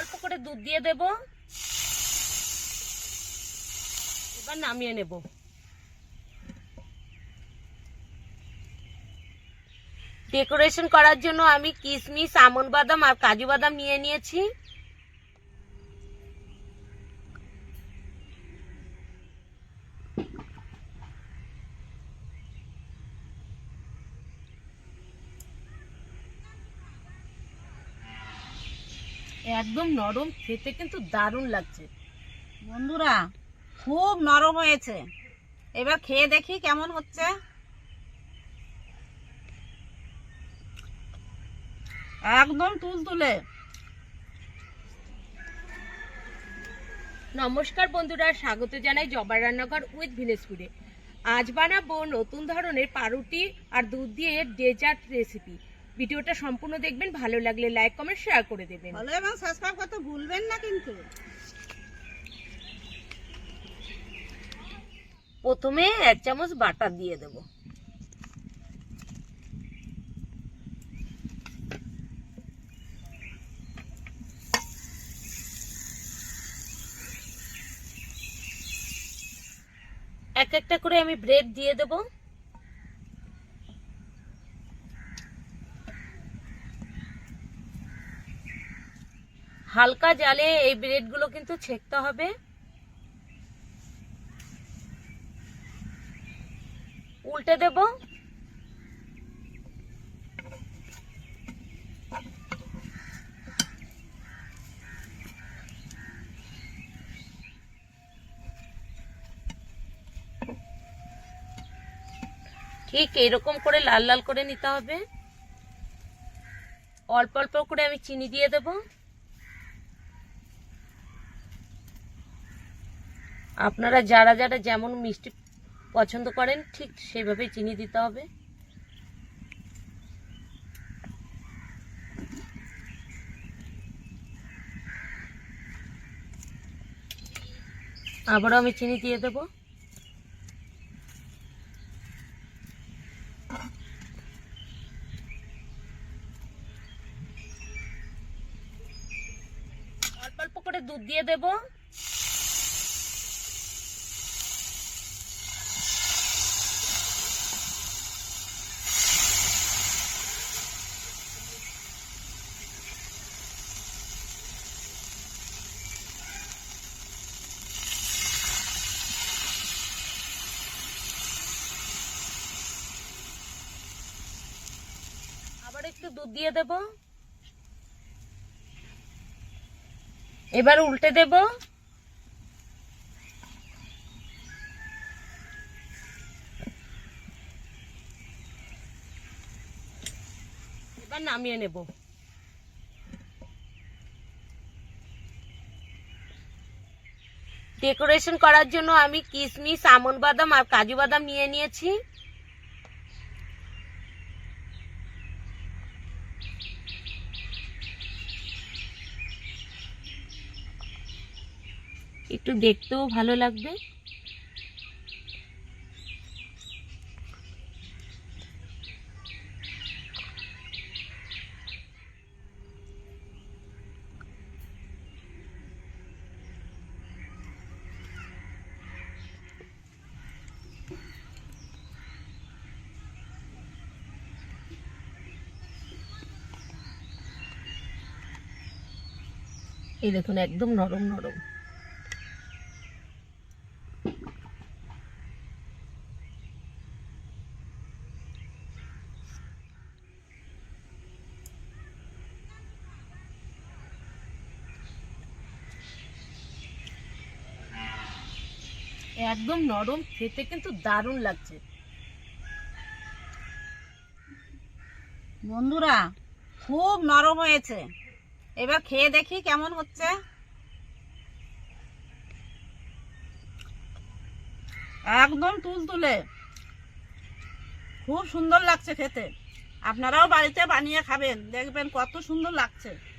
অল্প করে দুধ দিয়ে দেব। এবার নামিয়ে নেব। ডেকোরেশন করার জন্য আমি কিশমিশ আমন বাদাম আর কাজু বাদাম নিয়ে নিয়েছি। একদম নরম, খেতে কিন্তু দারুণ লাগছে। বন্ধুরা, খুব নরম হয়েছে। এবার খেয়ে দেখি কেমন হচ্ছে। একদম তুলতুলে। নমস্কার বন্ধুরা, স্বাগত জানাই জবার রান্নাঘর উইথ ভিলেজ ফুডে। আজ বানাবো নতুন ধরনের পাউরুটি আর দুধ দিয়ে ডেজার্ট রেসিপি ভিডিওটা সম্পূর্ণ দেখবেন ভালো লাগলে লাইক কমেন্ট শেয়ার করে দেবেন। ভালো এবং সাবস্ক্রাইব করতে ভুলবেন না কিন্তু। প্রথমে এক চামচ বাটার দিয়ে দেব। এক একটা করে আমি ব্রেড দিয়ে দেব। হালকা জালে এই ব্রেডগুলো কিন্তু ছেঁকতে হবে। উল্টে দেব। ঠিক এরকম করে লাল লাল করে নিতে হবে। অল্প অল্প করে আমি চিনি দিয়ে দেব। আপনারা যারা যারা যেমন মিষ্টি পছন্দ করেন, ঠিক সেভাবে চিনি দিতে হবে। আবারও আমি চিনি দিয়ে দেব। অল্প অল্প করে দুধ দিয়ে দেবো। আবার একটু দুধ দিয়ে দেব। এবার উল্টে দেব। এবার নামিয়ে নেব। ডেকোরেশন করার জন্য আমি কিশমিশ আমন বাদাম আর কাজু বাদাম নিয়ে নিয়েছি। একটু দেখতেও ভালো লাগবে। এই দেখুন একদম নরম নরম। একদম নরম, খেতে কিন্তু দারুণ লাগছে। বন্ধুরা, খুব নরম হয়েছে। এবার খেয়ে দেখি কেমন হচ্ছে। একদম তুলতুলে। খুব সুন্দর লাগছে খেতে। আপনারাও বাড়িতে বানিয়ে খাবেন, দেখবেন কত সুন্দর লাগছে।